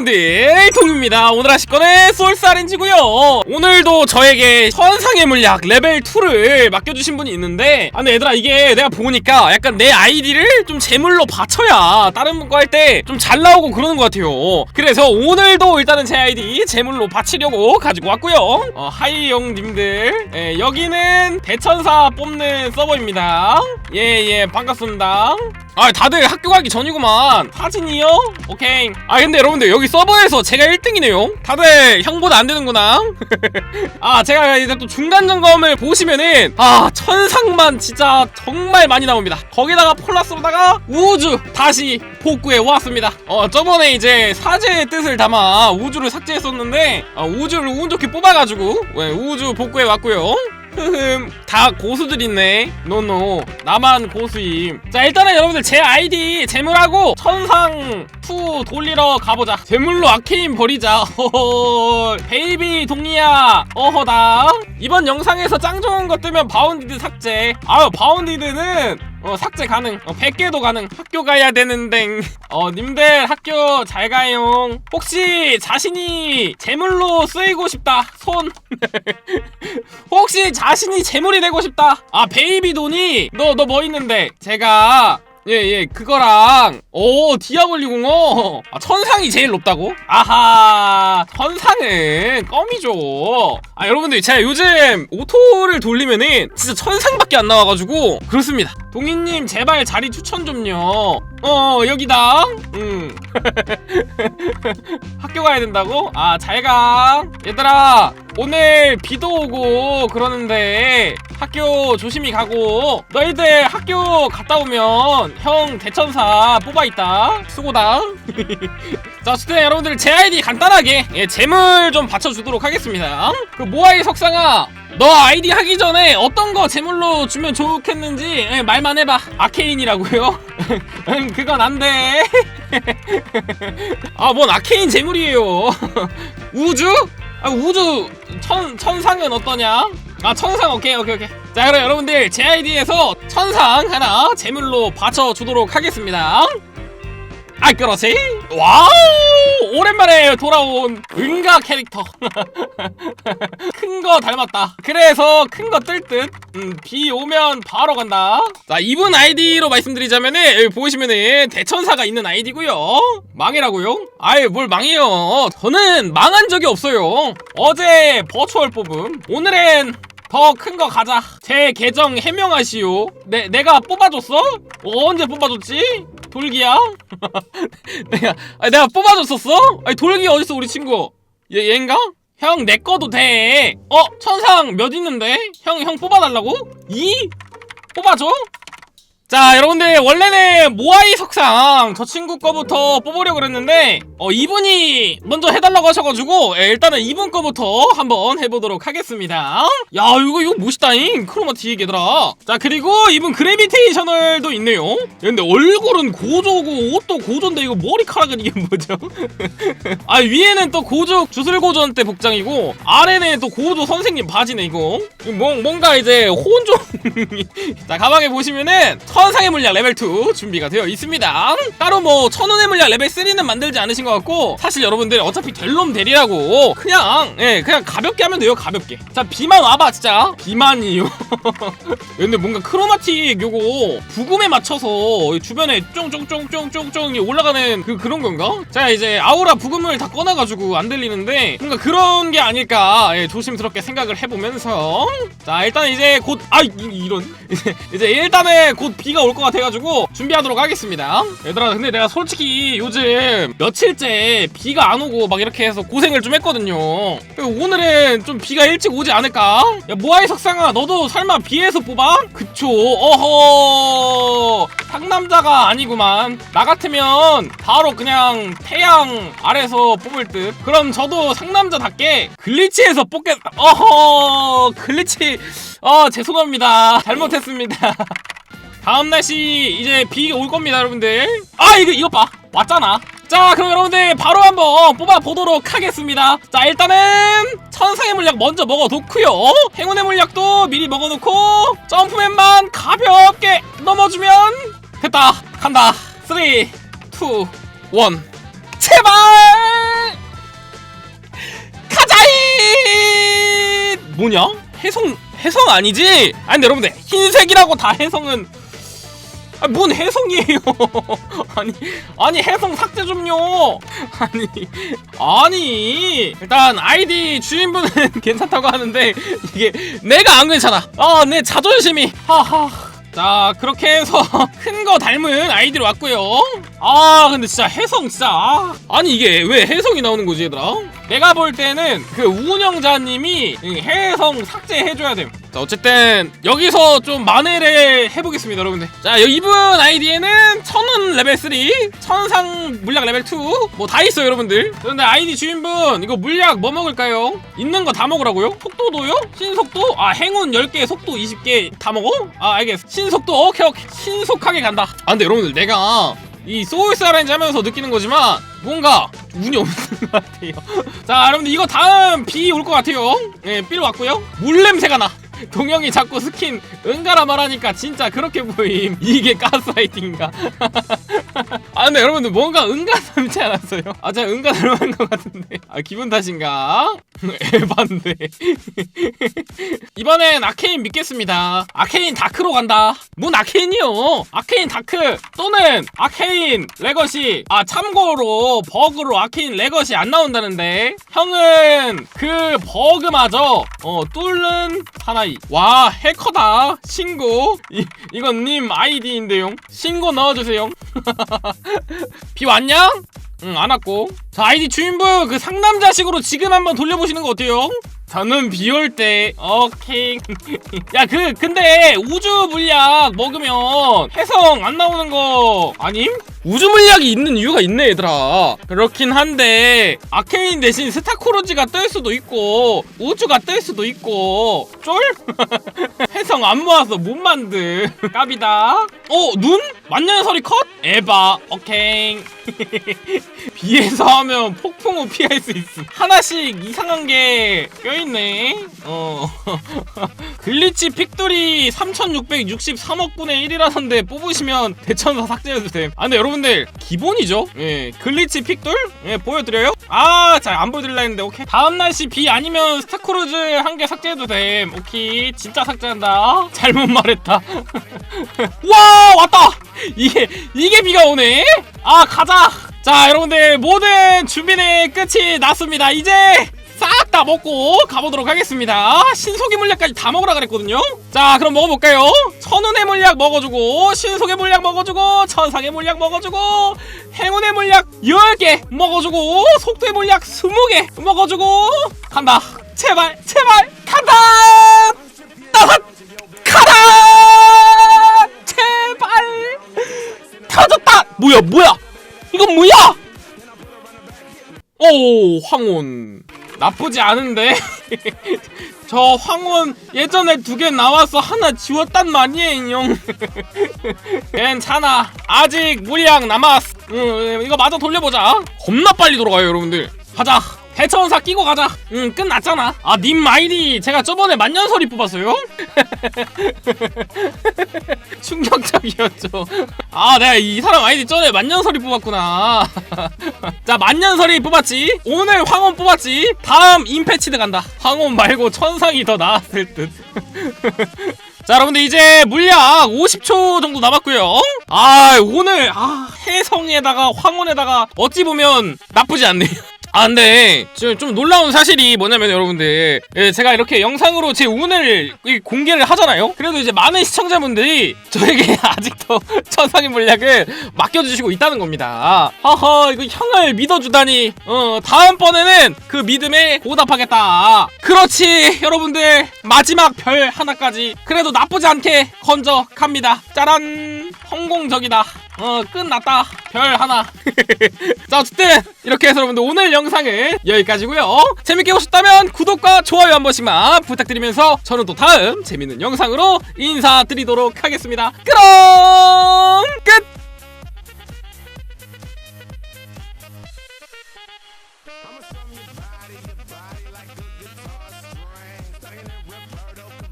여러분들 동입니다. 오늘 하실 거는 솔사렌지고요. 오늘도 저에게 천상의 물약 레벨 2를 맡겨주신 분이 있는데 아 근데 얘들아 이게 내가 보니까 약간 내 아이디를 좀 제물로 바쳐야 다른 분거할때 좀 잘 나오고 그러는 것 같아요. 그래서 오늘도 일단은 제 아이디 제물로 바치려고 가지고 왔고요. 어, 하이 형님들 예, 여기는 대천사 뽑는 서버입니다. 예예 반갑습니다 아 다들 학교 가기 전이구만. 사진이요? 오케이. 아 근데 여러분들 여기 서버에서 제가 1등이네요. 다들 형보다 안 되는구나. 아 제가 이제 또 중간 점검을 보시면은 아 천상만 진짜 정말 많이 나옵니다. 거기다가 플러스로다가 우주 다시 복구해 왔습니다. 어 저번에 이제 사제의 뜻을 담아 우주를 삭제했었는데 어, 우주를 운 좋게 뽑아가지고 네, 우주 복구해 왔고요. 흐 흠 다 고수들 있네. 노노 나만 고수임. 자 일단은 여러분들 제 아이디 재물하고 천상 투 돌리러 가보자. 재물로 아케인 버리자. 허허 베이비 동이야. 어허다. 이번 영상에서 짱 좋은 것 뜨면 바운디드 삭제. 아유 바운디드는 어 삭제 가능. 어 100개도 가능. 학교 가야 되는데 어 님들 학교 잘 가요 혹시 자신이 재물로 쓰이고 싶다. 손. 혹시 자신이 재물이 되고 싶다. 아 베이비 돈이 너 너 뭐 있는데? 제가 예 예 그거랑. 오 디아블리 공어. 아, 천상이 제일 높다고? 아하 천상은 껌이죠. 아 여러분들 제가 요즘 오토를 돌리면은 진짜 천상밖에 안 나와가지고 그렇습니다. 동희님 제발 자리 추천 좀요. 어 여기다. 음. 학교 가야 된다고? 아 잘가. 얘들아 오늘 비도 오고 그러는데 학교 조심히 가고 너희들 학교 갔다 오면 형 대천사 뽑아있다 수고다 자 어쨌든 여러분들 제 아이디 간단하게 예, 재물 좀 받쳐주도록 하겠습니다 그 모아이 석상아 너 아이디 하기 전에 어떤 거 제물로 주면 좋겠는지 예, 말만 해봐 아케인이라고요? 음, 그건 안돼 아 뭔 아케인 제물이에요 우주? 아 우주 천, 천상은 어떠냐? 아 천상 오케이 오케이 오케이. 자 그럼 여러분들 제 아이디에서 천상 하나 제물로 바쳐주도록 하겠습니다. 아 그렇지? 와우! 오랜만에 돌아온 은가 캐릭터. 큰 거 닮았다. 그래서 큰 거 뜰듯 음, 비 오면 바로 간다. 자 이분 아이디로 말씀드리자면은 여기 보시면은 대천사가 있는 아이디고요. 망이라고요? 아예 뭘 망해요? 저는 망한 적이 없어요. 어제 버추얼 뽑음. 오늘은 더 큰 거 가자. 제 계정 해명하시오. 내 내가 뽑아줬어? 어, 언제 뽑아줬지? 돌기야? 내가 아니, 내가 뽑아줬었어? 아니 돌기 어딨어 우리 친구? 얘 얘인가? 형 내 거도 돼. 어 천상 몇 있는데? 형 형 뽑아달라고? 2? 뽑아줘? 자 여러분들 원래는 모아이 석상 저 친구 거부터 뽑으려고 그랬는데 어 이분이 먼저 해달라고 하셔가지고 예, 일단은 이분 거부터 한번 해보도록 하겠습니다. 야 이거 이거 멋있다잉. 크로마틱 얘들아. 자 그리고 이분 그래비테이셔널도 있네요. 야, 근데 얼굴은 고조고 옷도 고조인데 이거 머리카락은 이게 뭐죠? 아 위에는 또 고조 주술고전 때 복장이고 아래는 또 고조 선생님 바지네 이거. 뭐, 뭔가 이제 혼종 자 가방에 보시면은 천상의 물약 레벨 2 준비가 되어 있습니다. 따로 뭐 천원의 물약 레벨 3는 만들지 않으신 것 같고 사실 여러분들 어차피 델롬 대리라고 그냥 예 그냥 가볍게 하면 돼요 가볍게. 자 비만 와봐 진짜. 비만이요. 근데 뭔가 크로마틱 요거 부금에 맞춰서 주변에 쫑쫑쫑쫑쫑쫑 올라가는 그 그런 건가? 자 이제 아우라 부금을 다 꺼놔가지고 안 들리는데 뭔가 그런 게 아닐까 예, 조심스럽게 생각을 해보면서. 자 일단 이제 곧 아 이런. 이제 일단은 곧 비가 올 것 같아가지고 준비하도록 하겠습니다. 얘들아 근데 내가 솔직히 요즘 며칠째 비가 안 오고 막 이렇게 해서 고생을 좀 했거든요. 오늘은 좀 비가 일찍 오지 않을까? 야 모아이 석상아 너도 설마 비에서 뽑아? 그쵸? 어허! 상남자가 아니구만. 나 같으면 바로 그냥 태양 아래서 뽑을 듯. 그럼 저도 상남자답게 글리치에서 뽑겠다 어허! 글리치 어 죄송합니다. 잘못했습니다 다음 날씨 이제 비 올 겁니다 여러분들. 아 이거 이거 봐. 왔잖아. 자 그럼 여러분들 바로 한번 뽑아보도록 하겠습니다. 자 일단은 천상의 물약 먼저 먹어놓고요. 행운의 물약도 미리 먹어놓고 점프맨만 가볍게 넘어주면 됐다. 간다. 3 2 1 제발! 가자이 뭐냐? 해성 해성 아니지? 아니 근데 여러분들 흰색이라고 다 해성은 아, 뭔 해성이에요? 아니 아니 해성 삭제 좀요. 아니 아니 일단 아이디 주인분은 괜찮다고 하는데 이게 내가 안 괜찮아. 아 내 자존심이 하하. 자 그렇게 해서 큰 거 닮은 아이디로 왔고요 아 근데 진짜 해성 진짜 아. 아니 이게 왜 해성이 나오는 거지 얘들아 내가 볼 때는 그 운영자님이 이 해성 삭제해줘야 됨 자 어쨌든 여기서 좀 만회를 해보겠습니다 여러분들 자 이분 아이디에는 천원 레벨 3 천상 물약 레벨 2 뭐 다 있어요 여러분들 그런데 아이디 주인분 이거 물약 뭐 먹을까요? 있는 거 다 먹으라고요? 속도도요? 신속도? 아 행운 10개 속도 20개 다 먹어? 아 알겠어 신 속도 오케이 오케이. 신속하게 간다. 아 근데 여러분들 내가 이 소울스 아렌지 하면서 느끼는 거지만 뭔가 운이 없는 것 같아요. 자 여러분들 이거 다음 B 올것 같아요. 예, B로 왔고요. 물 냄새가 나. 동영이 자꾸 스킨 은가라 말하니까 진짜 그렇게 보임. 이게 가스라이팅인가 아 근데 여러분들 뭔가 은가 닮지 않았어요? 아 제가 은가 닮은 것 같은데. 아 기분 탓인가? 에반데. 이번엔 아케인 믿겠습니다. 아케인 다크로 간다. 뭔 아케인이요? 아케인 다크. 또는 아케인 레거시. 아 참고로 버그로 아케인 레거시 안 나온다는데. 형은 그 버그마저 어 뚫는 사나이. 와 해커다 신고. 이, 이건 님 아이디인데요 신고 넣어주세요 비 왔냐? 응, 안 왔고. 자, 아이디 주인분, 그 상남자식으로 지금 한번 돌려보시는 거 어때요? 저는 비올 때, 오케이. 야, 그, 근데, 우주 물약 먹으면 해성 안 나오는 거, 아님? 우주 물약이 있는 이유가 있네, 얘들아. 그렇긴 한데, 아케인 대신 스타크로지가 뜰 수도 있고, 우주가 뜰 수도 있고, 쫄? 해성 안 모아서 못 만들. 깝이다. 어, 눈? 만년설이 컷? 에바, 오케이. 비에서 하면 폭풍 후 피할 수 있음. 하나씩 이상한 게 껴있네. 어. 글리치 픽돌이 3663억 분의 1이라던데 뽑으시면 대천사 삭제해주세요. 아, 근데 여러분들, 기본이죠? 예. 글리치 픽돌? 예, 보여드려요? 아, 자, 안 보여드릴라 했는데, 오케이. 다음 날씨 비 아니면 스타크루즈 한 개 삭제해도 됨. 오케이. 진짜 삭제한다. 잘못 말했다. 와, 왔다! 이게, 이게 비가 오네? 아, 가자! 자, 여러분들, 모든 준비는 끝이 났습니다. 이제, 싹 다 먹고 가보도록 하겠습니다. 신속의 물약까지 다 먹으라 그랬거든요. 자, 그럼 먹어볼까요? 천운의 물약 먹어주고, 신속의 물약 먹어주고, 천상의 물약 먹어주고, 행운의 물약 10개 먹어주고, 속도의 물약 20개 먹어주고, 간다. 제발, 제발, 간다! 따삭! 가다! 제발! 터졌다! 뭐야, 뭐야! 이건 뭐야! 오, 황혼. 나쁘지 않은데? 저 황혼 예전에 두 개 나와서 하나 지웠단 말이에요. 괜찮아. 아직 물량 남았어. 응, 이거 마저 돌려보자. 겁나 빨리 돌아가요, 여러분들. 가자. 대천사 끼고 가자. 응, 끝났잖아. 아, 님 아이디 제가 저번에 만년설이 뽑았어요? 충격적이었죠. 아, 내가 이 사람 아이디 전에 만년설이 뽑았구나. 자, 만년설이 뽑았지. 오늘 황혼 뽑았지. 다음 임패치드 간다. 황혼 말고 천상이 더 나았을 듯. 자, 여러분들 이제 물약 50초 정도 남았고요. 아, 오늘 아, 해성에다가 황혼에다가 어찌 보면 나쁘지 않네요. 아 근데 지금 좀 놀라운 사실이 뭐냐면 여러분들 예, 제가 이렇게 영상으로 제 운을 이 공개를 하잖아요? 그래도 이제 많은 시청자분들이 저에게 아직도 천상의 물약을 맡겨주시고 있다는 겁니다. 허허 이거 형을 믿어주다니. 어 다음번에는 그 믿음에 보답하겠다. 그렇지 여러분들. 마지막 별 하나까지. 그래도 나쁘지 않게 건져 갑니다. 짜란 성공적이다 어 끝났다. 별 하나. 자 어쨌든 이렇게 해서 여러분들 오늘 영상은 여기까지고요. 재밌게 보셨다면 구독과 좋아요 한 번씩만 부탁드리면서 저는 또 다음 재밌는 영상으로 인사드리도록 하겠습니다. 그럼 끝